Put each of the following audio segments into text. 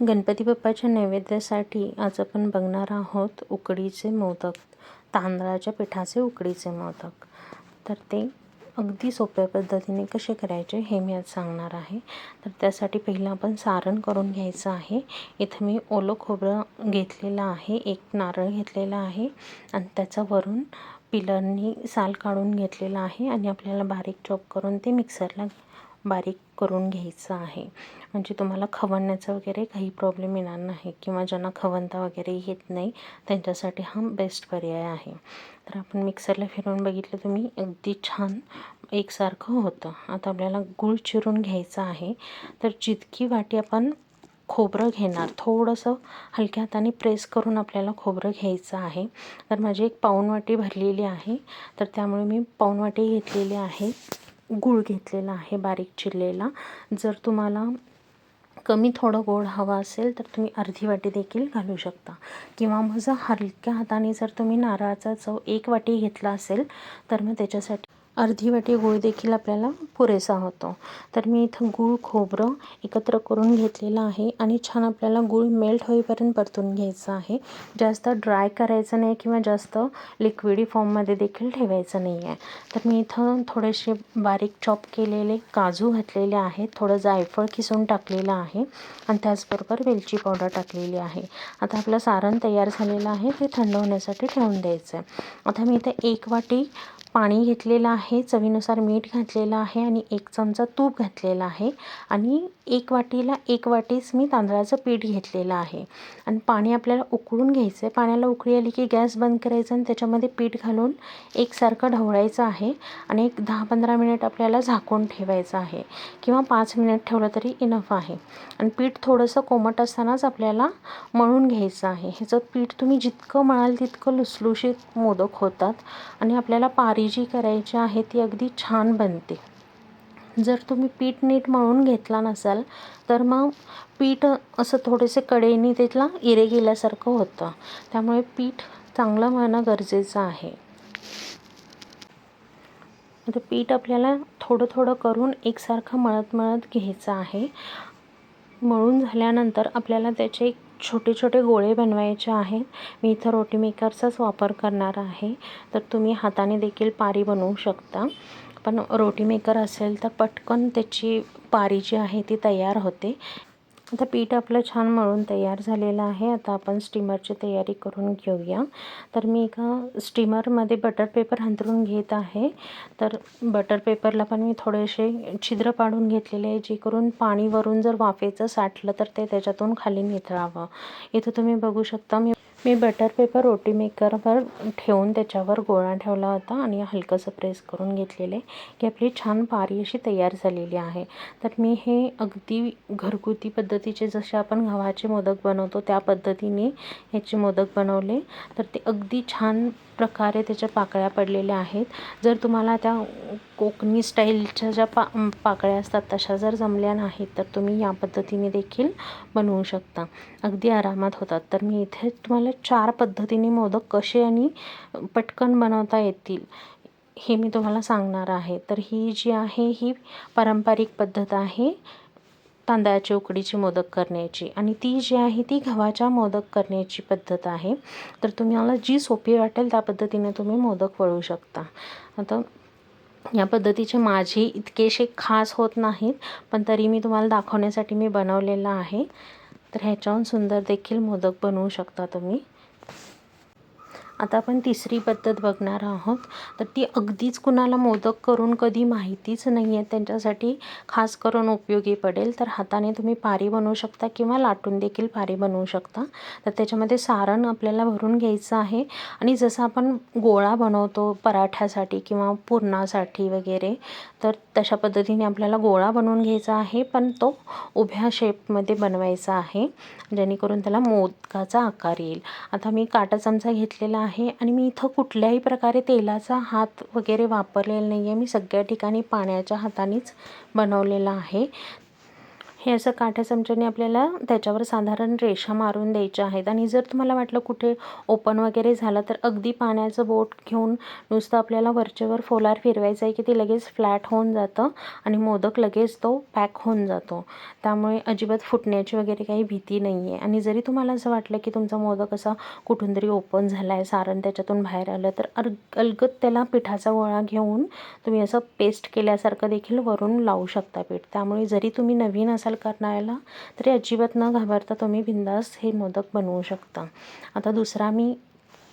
गणपती बाप्पाच्या नैवेद्यासाठी आज आपण बघणार आहोत उकडीचे मोदक तांदळाच्या पिठाचे उकडीचे मोदक. तर ते अगदी सोप्या पद्धतीने कसे करायचे हे मी आज सांगणार आहे. तर त्यासाठी पहिलं आपण सारण करून घ्यायचं आहे. इथं मी ओलं खोबरं घेतलेलं आहे एक नारळ घेतलेला आहे आणि त्याचा वरून पिलरनी साल काढून घेतलेला आहे आणि आपल्याला बारीक चॉप करून ते मिक्सरला बारीक करून घ्यायचं आहे. म्हणजे तुम्हाला खवणण्याचा वगैरे काही प्रॉब्लेम येणार नाही किंवा ज्यांना खवणता वगैरे येत नाही त्यांच्यासाठी हा बेस्ट पर्याय आहे. तर आपण मिक्सरला फिरवून बघितलं तुम्ही अगदी छान एकसारखं होतं. आता आपल्याला गूळ चिरून घ्यायचा आहे. तर जितकी वाटी आपण खोबरं घेणार थोडंसं हलक्या हाताने प्रेस करून आपल्याला खोबरं घ्यायचं आहे. तर माझी एक पाऊण वाटी भरलेली आहे. तर त्यामुळे मी पाऊण वाटी घेतलेली आहे. गूळ घेतलेला आहे बारीक चिरलेला. जर तुम्हाला कमी थोडं गोड हवं असेल तर तुम्ही अर्धी वाटी देखील घालू शकता. किंवा मग जर हलक्या हाताने जर तुम्ही नारळाचा चव एक वाटी घेतला असेल तर मग त्याच्यासाठी अर्धी वाटी गूळ देखील आपल्याला पुरेसा होतो. तर मी इथं गूळ खोबरं एकत्र करून घेतलेलं आहे आणि छान आपल्याला गूळ मेल्ट होईपर्यंत परतून घ्यायचं आहे. जास्त ड्राय करायचं नाही किंवा जास्त लिक्विडी फॉर्ममध्ये देखील ठेवायचं नाही आहे. तर मी इथं थोडेसे बारीक चॉप केलेले काजू घातलेले आहेत. थोडं जायफळ किसून टाकलेलं आहे आणि त्याचबरोबर वेलची पावडर टाकलेली आहे. आता आपलं सारण तयार झालेलं आहे. ते थंड होण्यासाठी ठेवून द्यायचं आहे. आता मी इथं एक वाटी पाणी घेतलेलं आहे चवीनुसार मीठ घातलेलं आहे आणि एक चमचा तूप घातलेला आहे आणि एक वाटीला एक वाटीच मी तांदळाचं पीठ घेतलेलं आहे. आणि पाणी आपल्याला उकळून घ्यायचं आहे पाण्याला उकळी आली की गॅस बंद करायचं आणि त्याच्यामध्ये पीठ घालून एकसारखं ढवळायचं आहे आणि एक दहा पंधरा मिनिट आपल्याला झाकून ठेवायचं आहे किंवा पाच मिनिट ठेवलं तरी इनफ आहे. आणि पीठ थोडंसं कोमट असतानाच आपल्याला मळून घ्यायचं आहे. ह्याचं पीठ तुम्ही जितकं मळाल तितकं लुसलुशीत मोदक होतात आणि आपल्याला पारी जी करायची आहे ती अगदी छान बनते. जर तुम्ही पीठ नीट मळून घेतला नसाल तर मग पीठ असं थोडेसे कडेनी त्याला इरे गेल्यासारखं होतं. त्यामुळे पीठ चांगलं मळणं गरजेचं आहे. आता पीठ आपल्याला थोडं थोडं करून एकसारखं मळत मळत घ्यायचं आहे. मळून झाल्यानंतर आपल्याला त्याचे छोटे छोटे गोळे बनवायचे आहेत. मी इथं रोटी मेकरचाच वापर करणार आहे. तर तुम्ही हाताने देखील पारी बनवू शकता. पण रोटी मेकर असेल तर पटकन त्याची पारी जी आहे ती तयार होते. आता पीठ आपलं छान मळून तयार झालेलं आहे. आता आपण स्टीमरची तयारी करून घेऊया. तर मी एका स्टीमरमध्ये बटर पेपर हंतरून घेत आहे. तर बटर पेपरला पण मी थोडेसे छिद्र पाडून घेतलेले आहे जे करून पाणीवरून जर वाफेचं साठलं तर ते त्याच्यातून खाली निथळावं इथं तुम्ही बघू शकता मी मी बटर पेपर रोटी मेकरवर ठेवून त्याच्यावर गोळा ठेवला होता आणि हलकंसं प्रेस करून घेतलेले. की आपली छान पारी अशी तयार झालेली आहे. तर मी हे अगदी घरगुती पद्धतीचे जसे आपण गव्हाचे मोदक बनवतो त्या पद्धतीने ह्याचे मोदक बनवले. तर ते अगदी छान प्रकारे त्याच्या पाकळ्या पडलेल्या आहेत. जर तुम्हाला त्या कोकणी स्टाईलच्या ज्या पा पाकळ्या असतात तशा जर जमल्या नाहीत तर तुम्ही या पद्धतीने देखील बनवू शकता. अगदी आरामात होतात. तर मी इथे तुम्हाला चार पद्धतीने मोदक कसे आणि पटकन बनवता येतील हे मी तुम्हाला सांगणार आहे. तर ही जी आहे ही पारंपरिक पद्धत आहे. तांदळाची उकडीची मोदक करण्याची. आणि ती जी आहे ती गव्हाच्या मोदक करण्याची पद्धत आहे. तर तुम्हाला जी सोपी वाटेल त्या पद्धतीने तुम्ही मोदक वळू शकता. आता या पद्धतीचे माझे इतकेसे खास होत नाहीत पण तरी मी तुम्हाला दाखवण्यासाठी मी बनवलेलं आहे. तर ह्याच्याहून सुंदर देखील मोदक बनवू शकता तुम्ही. आता आपण तिसरी पद्धत बघणार आहोत. तर ती अगदीच कुणाला मोदक करून कधी माहितीच नाही आहे. त्यांच्यासाठी खास करून उपयोगी पडेल. तर हाताने तुम्ही पारी बनवू शकता किंवा लाटून देखील पारी बनवू शकता. तर त्याच्यामध्ये सारण आपल्याला भरून घ्यायचं आहे. आणि जसं आपण गोळा बनवतो पराठ्यासाठी किंवा पुरणासाठी वगैरे तर तशा पद्धतीने आपल्याला गोळा बनवून घ्यायचा आहे पण तो उभ्या शेपमध्ये बनवायचा आहे. जेणेकरून त्याला मोदकाचा आकार येईल. आता मी काटा चमचा घेतलेला आहे आणि मी इथं कुठल्याही प्रकारे तेलाचा हात वगैरे वापरलेला नाही आहे मी सगळ्या ठिकाणी पाण्याच्या हातानेच बनवलेला आहे. हे असं काठ्या चमच्याने आपल्याला त्याच्यावर साधारण रेषा मारून द्यायच्या आहेत. आणि जर तुम्हाला वाटलं कुठे ओपन वगैरे झालं तर अगदी पाण्याचं बोट घेऊन नुसतं आपल्याला वरचेवर फोलार फिरवायचं आहे की ते लगेच फ्लॅट होऊन जातं आणि मोदक लगेच तो पॅक होऊन जातो. त्यामुळे अजिबात फुटण्याची वगैरे काही भीती नाही आहे आणि जरी तुम्हाला असं वाटलं की तुमचा मोदक असा कुठून तरी ओपन झाला आहे सारण त्याच्यातून बाहेर आलं तर अर्ग अलगत त्याला पिठाचा गोळा घेऊन तुम्ही असं पेस्ट केल्यासारखं देखील वरून लावू शकता पीठ. त्यामुळे जरी तुम्ही नवीन असाल करणाऱ्याला तरी अजिबात न घाबरता तुम्ही बिंदास हे मोदक बनवू शकता. आता दुसरा मी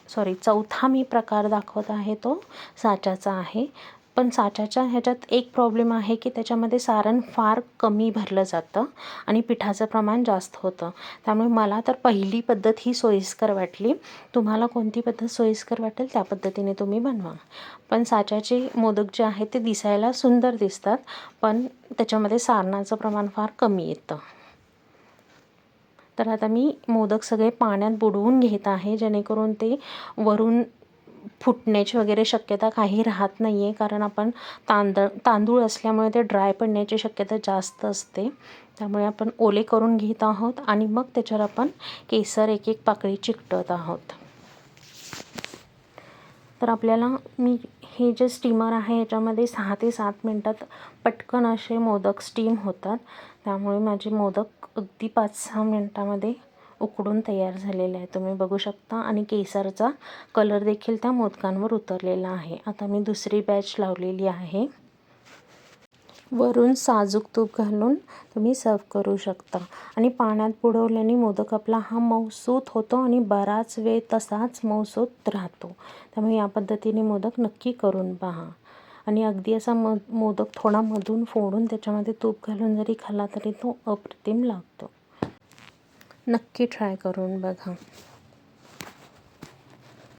सॉरी चौथा मी प्रकार दाखवत आहे तो साच्याचा आहे. पण साच्याच्या ह्याच्यात एक प्रॉब्लेम आहे की त्याच्यामध्ये सारण फार कमी भरलं जातं आणि पिठाचं प्रमाण जास्त होतं. त्यामुळे मला तर पहिली पद्धत ही सोयीस्कर वाटली. तुम्हाला कोणती पद्धत सोयीस्कर वाटेल त्या पद्धतीने तुम्ही बनवा. पण साच्याचे मोदक जे आहेत ते दिसायला सुंदर दिसतात पण त्याच्यामध्ये सारणाचं प्रमाण फार कमी येतं. तर आता मी मोदक सगळे पाण्यात बुडवून घेत आहे जेणेकरून ते वरून फुटण्याची वगैरे शक्यता काही राहत नाही आहे कारण आपण तांदळ तांदूळ असल्यामुळे ते ड्राय पडण्याची शक्यता जास्त असते. त्यामुळे आपण ओले करून घेत आहोत आणि मग त्याच्यावर आपण केसर एक एक पाकळी चिकटत आहोत. तर आपल्याला मी हे जे स्टीमर आहे याच्यामध्ये सहा ते सात मिनटात पटकन असे मोदक स्टीम होतात. त्यामुळे माझे मोदक अगदी पाच सहा मिनटामध्ये उकडून तयार झालेला आहे. तुम्ही बघू शकता. आणि केसरचा कलर देखील त्या मोदकांवर उतरलेला आहे. आता मी दुसरी बॅच लावलेली आहे. वरून साजूक तूप घालून तुम्ही सर्व करू शकता. आणि पाण्यात बुडवल्याने मोदक आपला हा मऊसूत होतो आणि बराच वेळ तसाच मऊसूत राहतो. त्यामुळे या पद्धतीने मोदक नक्की करून पहा. आणि अगदी असा म मोदक थोडा मधून फोडून त्याच्यामध्ये तूप घालून जरी खाल्ला तरी तो अप्रतिम लागतो. नक्की ट्राय करून बघा.